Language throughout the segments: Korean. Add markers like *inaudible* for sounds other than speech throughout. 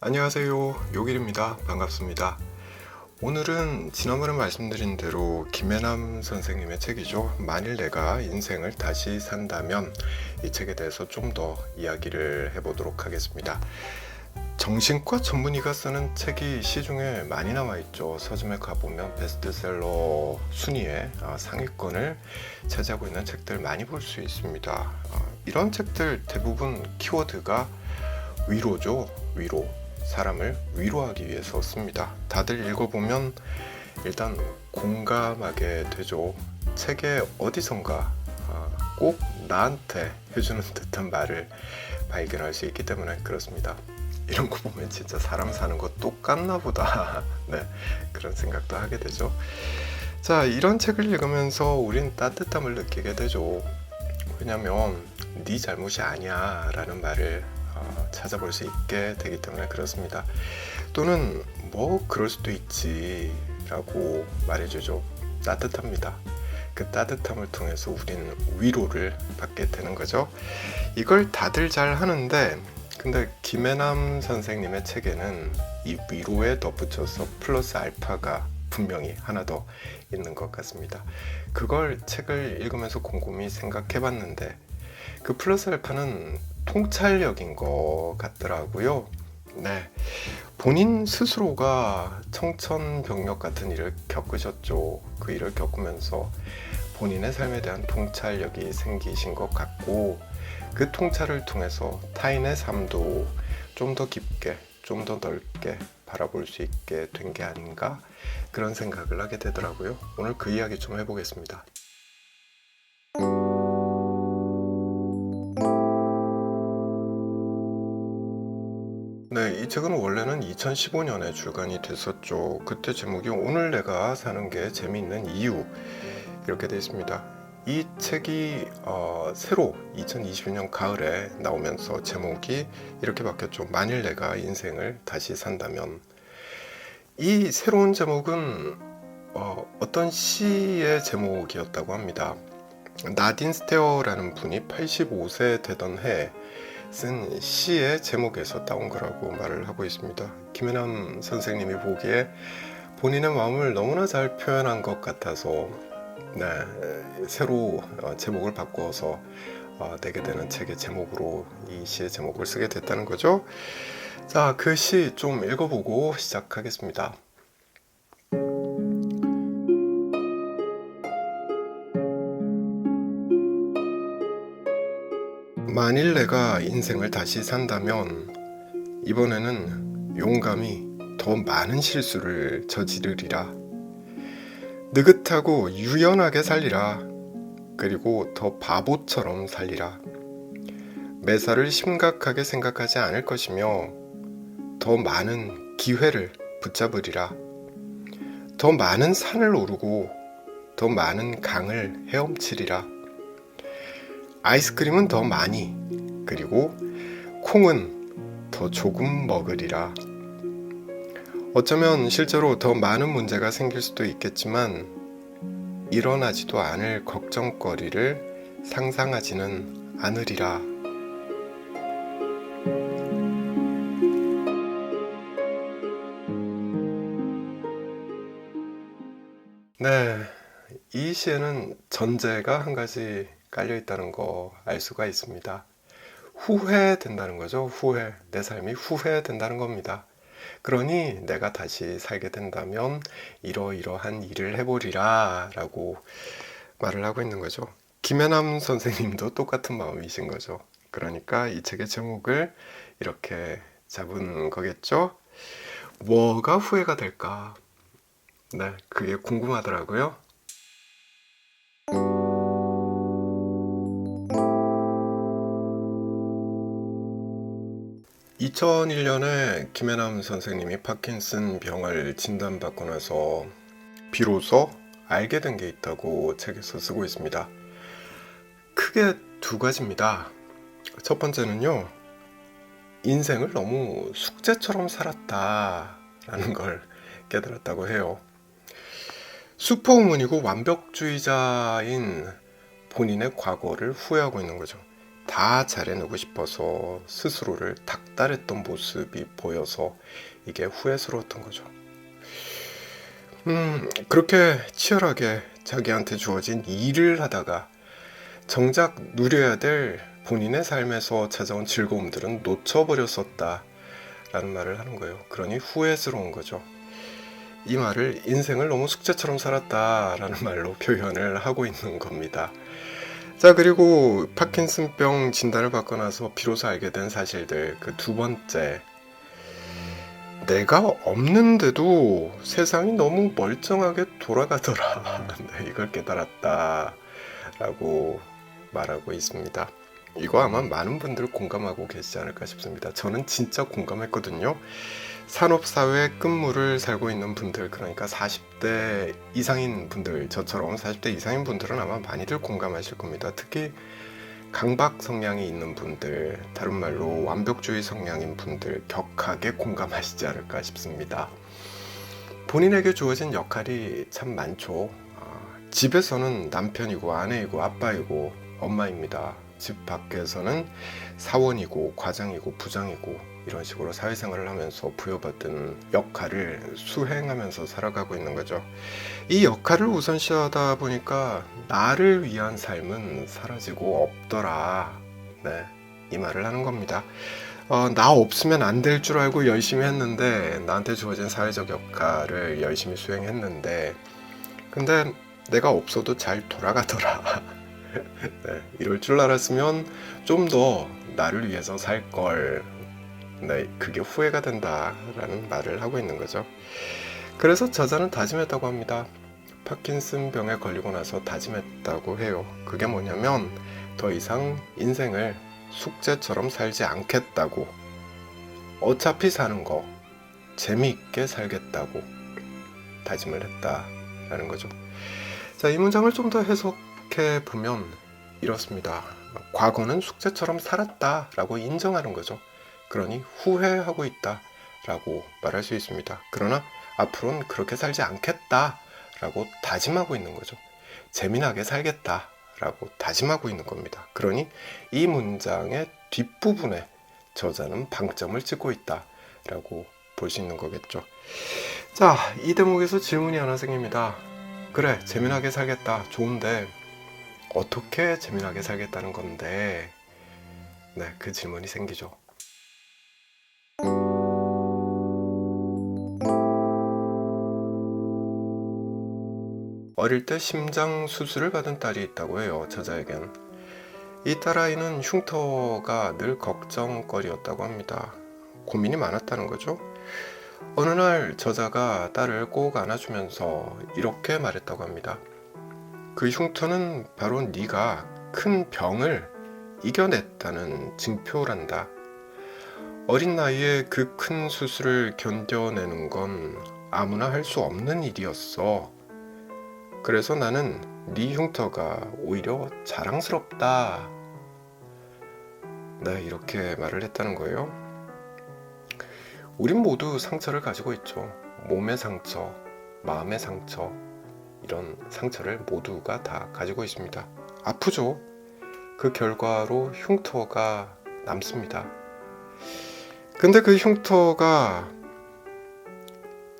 안녕하세요. 요길입니다. 반갑습니다. 오늘은 지난번에 말씀드린 대로 김혜남 선생님의 책이죠. 만일 내가 인생을 다시 산다면 이 책에 대해서 좀 더 이야기를 해보도록 하겠습니다. 정신과 전문의가 쓰는 책이 시중에 많이 나와 있죠. 서점에 가보면 베스트셀러 순위에 어, 상위권을 차지하고 있는 책들 많이 볼 수 있습니다. 어, 이런 책들 대부분 키워드가 위로죠. 위로. 사람을 위로하기 위해서 씁니다. 다들 읽어보면 일단 공감하게 되죠. 책의 어디선가 아, 꼭 나한테 해주는 *laughs* 듯한 말을 발견할 수 있기 때문에 그렇습니다. 이런 거 보면 진짜 사람 사는 거 똑같나 보다. *laughs* 네, 그런 생각도 하게 되죠. 자, 이런 책을 읽으면서 우린 따뜻함을 느끼게 되죠. 왜냐면 네 잘못이 아니야 라는 말을 어, 찾아볼 수 있게 되기 때문에 그렇습니다. 또는 뭐 그럴 수도 있지 라고 말해주죠. 따뜻합니다. 그 따뜻함을 통해서 우리는 위로를 받게 되는 거죠. 이걸 다들 잘 하는데 근데 김혜남 선생님의 책에는 이 위로에 덧붙여서 플러스 알파가 분명히 하나 더 있는 것 같습니다. 그걸 책을 읽으면서 곰곰이 생각해 봤는데 그 플러스 알파는 통찰력인 것 같더라고요. 네. 본인 스스로가 청천벽력 같은 일을 겪으셨죠. 그 일을 겪으면서 본인의 삶에 대한 통찰력이 생기신 것 같고, 그 통찰을 통해서 타인의 삶도 좀 더 깊게, 좀 더 넓게 바라볼 수 있게 된 게 아닌가 그런 생각을 하게 되더라고요. 오늘 그 이야기 좀 해보겠습니다. 네, 이 책은 원래는 2015년에 출간이 됐었죠. 그때 제목이 오늘 내가 사는 게 재미있는 이유 이렇게 되어 있습니다. 이 책이 어, 새로 2021년 가을에 나오면서 제목이 이렇게 바뀌었죠. 만일 내가 인생을 다시 산다면 이 새로운 제목은 어, 어떤 시의 제목이었다고 합니다. 나딘 스테어라는 분이 85세 되던 해 쓴 시의 제목에서 따온 거라고 말을 하고 있습니다. 김혜남 선생님이 보기에 본인의 마음을 너무나 잘 표현한 것 같아서 네, 새로 어, 제목을 바꿔서 어, 내게 되는 책의 제목으로 이 시의 제목을 쓰게 됐다는 거죠. 자, 그 시 좀 읽어보고 시작하겠습니다. 만일 내가 인생을 다시 산다면 이번에는 용감히 더 많은 실수를 저지르리라. 느긋하고 유연하게 살리라. 그리고 더 바보처럼 살리라. 매사를 심각하게 생각하지 않을 것이며 더 많은 기회를 붙잡으리라. 더 많은 산을 오르고 더 많은 강을 헤엄치리라. 아이스크림은 더 많이, 그리고 콩은 더 조금 먹으리라. 어쩌면 실제로 더 많은 문제가 생길 수도 있겠지만, 일어나지도 않을 걱정거리를 상상하지는 않으리라. 네, 이 시에는 전제가 한 가지 깔려 있다는 거 알 수가 있습니다. 후회된다는 거죠. 후회. 내 삶이 후회된다는 겁니다. 그러니 내가 다시 살게 된다면 이러이러한 일을 해보리라 라고 말을 하고 있는 거죠. 김혜남 선생님도 똑같은 마음이신 거죠. 그러니까 이 책의 제목을 이렇게 잡은 거겠죠. 뭐가 후회가 될까? 네, 그게 궁금하더라고요. 2001년에 김혜남 선생님이 파킨슨 병을 진단받고 나서 비로소 알게 된 게 있다고 책에서 쓰고 있습니다. 크게 두 가지입니다. 첫 번째는요, 인생을 너무 숙제처럼 살았다라는 걸 깨달았다고 해요. 슈퍼우먼이고 완벽주의자인 본인의 과거를 후회하고 있는 거죠. 다 잘해내고 싶어서 스스로를 닥달했던 모습이 보여서 이게 후회스러웠던 거죠. 음, 그렇게 치열하게 자기한테 주어진 일을 하다가 정작 누려야 될 본인의 삶에서 찾아온 즐거움들은 놓쳐버렸었다. 라는 말을 하는 거예요. 그러니 후회스러운 거죠. 이 말을 인생을 너무 숙제처럼 살았다 라는 말로 표현을 하고 있는 겁니다. 자, 그리고 파킨슨병 진단을 받고 나서 비로소 알게 된 사실들. 그 두 번째. 내가 없는데도 세상이 너무 멀쩡하게 돌아가더라. *laughs* 네, 이걸 깨달았다. 라고 말하고 있습니다. 이거 아마 많은 분들 공감하고 계시지 않을까 싶습니다. 저는 진짜 공감했거든요. 산업사회 끝물을 살고 있는 분들, 그러니까 40대 이상인 분들, 저처럼 40대 이상인 분들은 아마 많이들 공감하실 겁니다. 특히 강박 성향이 있는 분들, 다른 말로 완벽주의 성향인 분들, 격하게 공감하시지 않을까 싶습니다. 본인에게 주어진 역할이 참 많죠. 아, 집에서는 남편이고 아내이고 아빠이고 엄마입니다. 집 밖에서는 사원이고 과장이고 부장이고 이런 식으로 사회생활을 하면서 부여받은 역할을 수행하면서 살아가고 있는 거죠. 이 역할을 우선시하다 보니까 나를 위한 삶은 사라지고 없더라. 네, 이 말을 하는 겁니다. 어, 나 없으면 안 될 줄 알고 열심히 했는데 나한테 주어진 사회적 역할을 열심히 수행했는데 근데 내가 없어도 잘 돌아가더라. *laughs* *laughs* 네, 이럴 줄 알았으면 좀 더 나를 위해서 살 걸. 네, 그게 후회가 된다라는 말을 하고 있는 거죠. 그래서 저자는 다짐했다고 합니다. 파킨슨 병에 걸리고 나서 다짐했다고 해요. 그게 뭐냐면 더 이상 인생을 숙제처럼 살지 않겠다고. 어차피 사는 거 재미있게 살겠다고 다짐을 했다라는 거죠. 자, 이 문장을 좀 더 해석 해 보면 이렇습니다. 과거는 숙제처럼 살았다 라고 인정하는 거죠. 그러니 후회하고 있다 라고 말할 수 있습니다. 그러나 앞으로는 그렇게 살지 않겠다 라고 다짐하고 있는 거죠. 재미나게 살겠다 라고 다짐하고 있는 겁니다. 그러니 이 문장의 뒷부분에 저자는 방점을 찍고 있다 라고 볼 수 있는 거겠죠. 자, 이 대목에서 질문이 하나 생깁니다. 그래, 재미나게 살겠다. 좋은데 어떻게 재미나게 살겠다는 건데 네, 그 질문이 생기죠. 어릴 때 심장 수술을 받은 딸이 있다고 해요, 저자에겐. 이 딸아이는 흉터가 늘 걱정거리였다고 합니다. 고민이 많았다는 거죠. 어느 날 저자가 딸을 꼭 안아주면서 이렇게 말했다고 합니다. 그 흉터는 바로 네가 큰 병을 이겨냈다는 증표란다. 어린 나이에 그 큰 수술을 견뎌내는 건 아무나 할 수 없는 일이었어. 그래서 나는 네 흉터가 오히려 자랑스럽다. 네, 이렇게 말을 했다는 거예요. 우린 모두 상처를 가지고 있죠. 몸의 상처, 마음의 상처, 이런 상처를 모두가 다 가지고 있습니다. 아프죠? 그 결과로 흉터가 남습니다. 근데 그 흉터가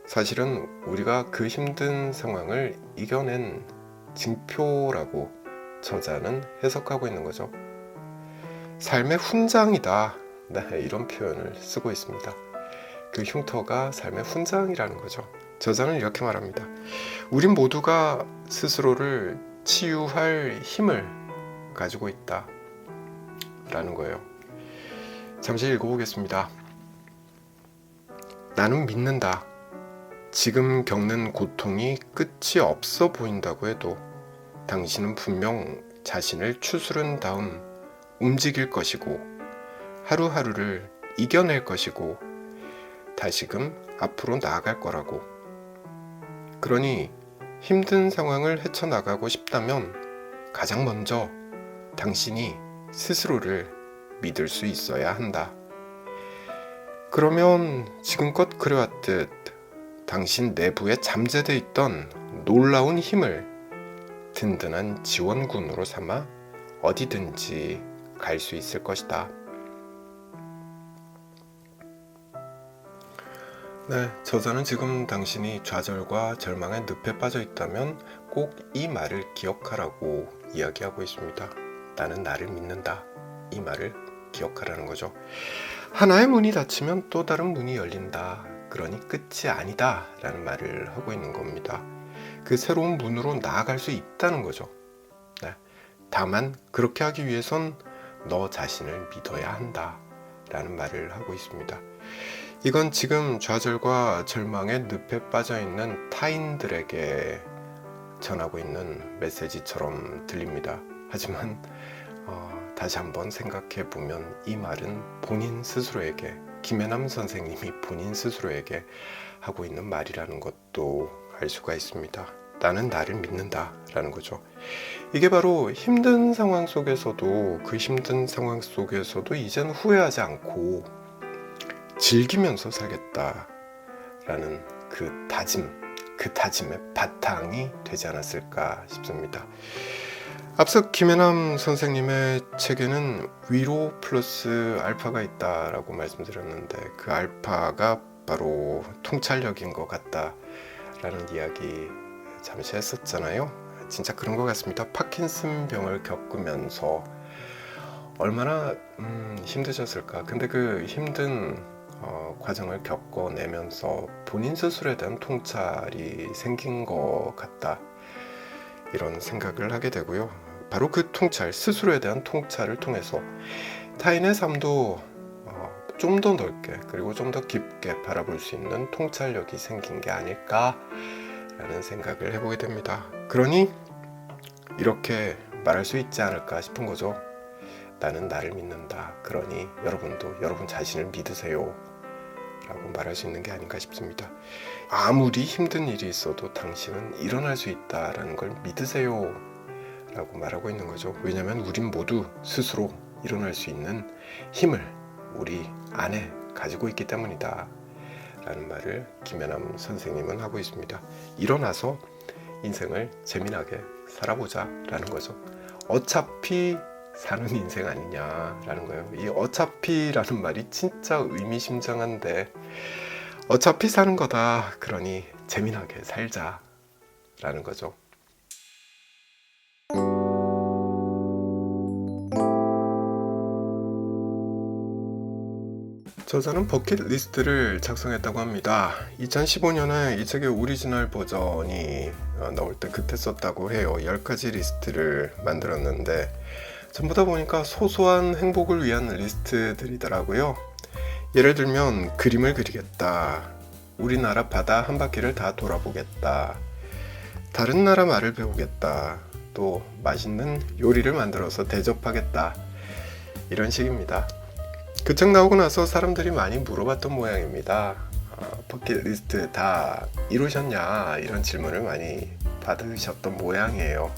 사실은 우리가 그 힘든 상황을 이겨낸 징표라고 저자는 해석하고 있는 거죠. 삶의 훈장이다. 네, 이런 표현을 쓰고 있습니다. 그 흉터가 삶의 훈장이라는 거죠. 저자는 이렇게 말합니다. 우린 모두가 스스로를 치유할 힘을 가지고 있다. 라는 거예요. 잠시 읽어보겠습니다. 나는 믿는다. 지금 겪는 고통이 끝이 없어 보인다고 해도 당신은 분명 자신을 추스른 다음 움직일 것이고 하루하루를 이겨낼 것이고 다시금 앞으로 나아갈 거라고. 그러니 힘든 상황을 헤쳐나가고 싶다면 가장 먼저 당신이 스스로를 믿을 수 있어야 한다. 그러면 지금껏 그래왔듯 당신 내부에 잠재돼 있던 놀라운 힘을 든든한 지원군으로 삼아 어디든지 갈 수 있을 것이다. 네, 저자는 지금 당신이 좌절과 절망의 늪에 빠져 있다면 꼭 이 말을 기억하라고 이야기하고 있습니다. 나는 나를 믿는다. 이 말을 기억하라는 거죠. 하나의 문이 닫히면 또 다른 문이 열린다. 그러니 끝이 아니다. 라는 말을 하고 있는 겁니다. 그 새로운 문으로 나아갈 수 있다는 거죠. 네. 다만 그렇게 하기 위해선 너 자신을 믿어야 한다. 라는 말을 하고 있습니다. 이건 지금 좌절과 절망의 늪에 빠져 있는 타인들에게 전하고 있는 메시지처럼 들립니다. 하지만 어, 다시 한번 생각해 보면 이 말은 본인 스스로에게 김혜남 선생님이 본인 스스로에게 하고 있는 말이라는 것도 알 수가 있습니다. 나는 나를 믿는다 라는 거죠. 이게 바로 힘든 상황 속에서도 그 힘든 상황 속에서도 이젠 후회하지 않고 즐기면서 살겠다라는 그 다짐, 그 다짐의 바탕이 되지 않았을까 싶습니다. 앞서 김혜남 선생님의 책에는 위로 플러스 알파가 있다라고 말씀드렸는데 그 알파가 바로 통찰력인 것 같다라는 이야기 잠시 했었잖아요. 진짜 그런 것 같습니다. 파킨슨 병을 겪으면서 얼마나 음, 힘드셨을까. 근데 그 힘든 어, 과정을 겪어내면서 본인 스스로에 대한 통찰이 생긴 것 같다. 이런 생각을 하게 되고요. 바로 그 통찰, 스스로에 대한 통찰을 통해서 타인의 삶도 어, 좀더 넓게 그리고 좀 더 깊게 바라볼 수 있는 통찰력이 생긴 게 아닐까라는 생각을 해보게 됩니다. 그러니 이렇게 말할 수 있지 않을까 싶은 거죠. 나는 나를 믿는다. 그러니 여러분도 여러분 자신을 믿으세요. 라고 말할 수 있는 게 아닌가 싶습니다. 아무리 힘든 일이 있어도 당신은 일어날 수 있다라는 걸 믿으세요. 라고 말하고 있는 거죠. 왜냐하면 우린 모두 스스로 일어날 수 있는 힘을 우리 안에 가지고 있기 때문이다. 라는 말을 김연남 선생님은 하고 있습니다. 일어나서 인생을 재미나게 살아보자 라는 거죠. 어차피 사는 인생 아니냐라는 거예요. 이 어차피라는 말이 진짜 의미심장한데 어차피 사는 거다. 그러니 재미나게 살자라는 거죠. 저자는 버킷리스트를 작성했다고 합니다. 2015년에 이 책의 오리지널 버전이 어, 나올 때 그때 썼다고 해요. 10가지 리스트를 만들었는데 전부 다 보니까 소소한 행복을 위한 리스트들이더라고요. 예를 들면 그림을 그리겠다. 우리나라 바다 한 바퀴를 다 돌아보겠다. 다른 나라 말을 배우겠다. 또 맛있는 요리를 만들어서 대접하겠다. 이런 식입니다. 그 책 나오고 나서 사람들이 많이 물어봤던 모양입니다. 어, 버킷리스트 다 이루셨냐? 이런 질문을 많이 받으셨던 모양이에요.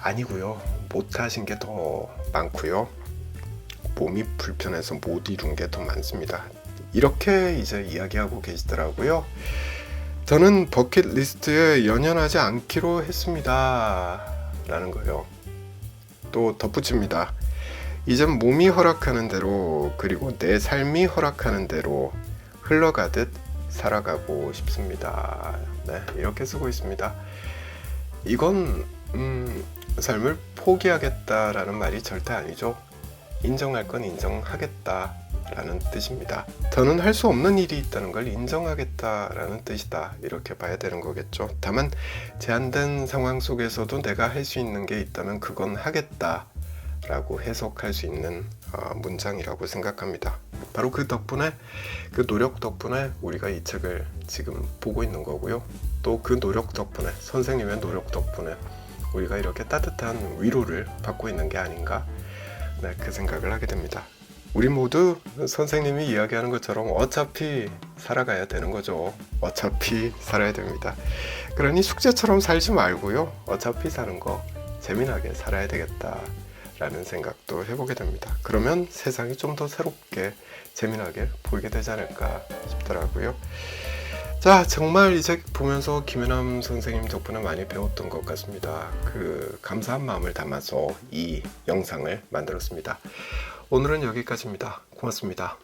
아니고요. 못 하신 게 더 많고요. 몸이 불편해서 못 이룬 게 더 많습니다. 이렇게 이제 이야기하고 계시더라고요. 저는 버킷리스트에 연연하지 않기로 했습니다. 라는 거예요. 또 덧붙입니다. 이젠 몸이 허락하는 대로 그리고 내 삶이 허락하는 대로 흘러가듯 살아가고 싶습니다. 네, 이렇게 쓰고 있습니다. 이건 음, 삶을 포기하겠다라는 말이 절대 아니죠. 인정할 건 인정하겠다라는 뜻입니다. 더는 할 수 없는 일이 있다는 걸 인정하겠다라는 뜻이다. 이렇게 봐야 되는 거겠죠. 다만 제한된 상황 속에서도 내가 할 수 있는 게 있다면 그건 하겠다. 라고 해석할 수 있는 어, 문장이라고 생각합니다. 바로 그 덕분에 그 노력 덕분에 우리가 이 책을 지금 보고 있는 거고요. 또 그 노력 덕분에 선생님의 노력 덕분에 우리가 이렇게 따뜻한 위로를 받고 있는 게 아닌가 네, 그 생각을 하게 됩니다. 우리 모두 선생님이 이야기하는 것처럼 어차피 살아가야 되는 거죠. 어차피 살아야 됩니다. 그러니 숙제처럼 살지 말고요. 어차피 사는 거 재미나게 살아야 되겠다. 라는 생각도 해보게 됩니다. 그러면 세상이 좀 더 새롭게 재미나게 보이게 되지 않을까 싶더라고요. 자, 정말 이 책 보면서 김연남 선생님 덕분에 많이 배웠던 것 같습니다. 그 감사한 마음을 담아서 이 영상을 만들었습니다. 오늘은 여기까지입니다. 고맙습니다.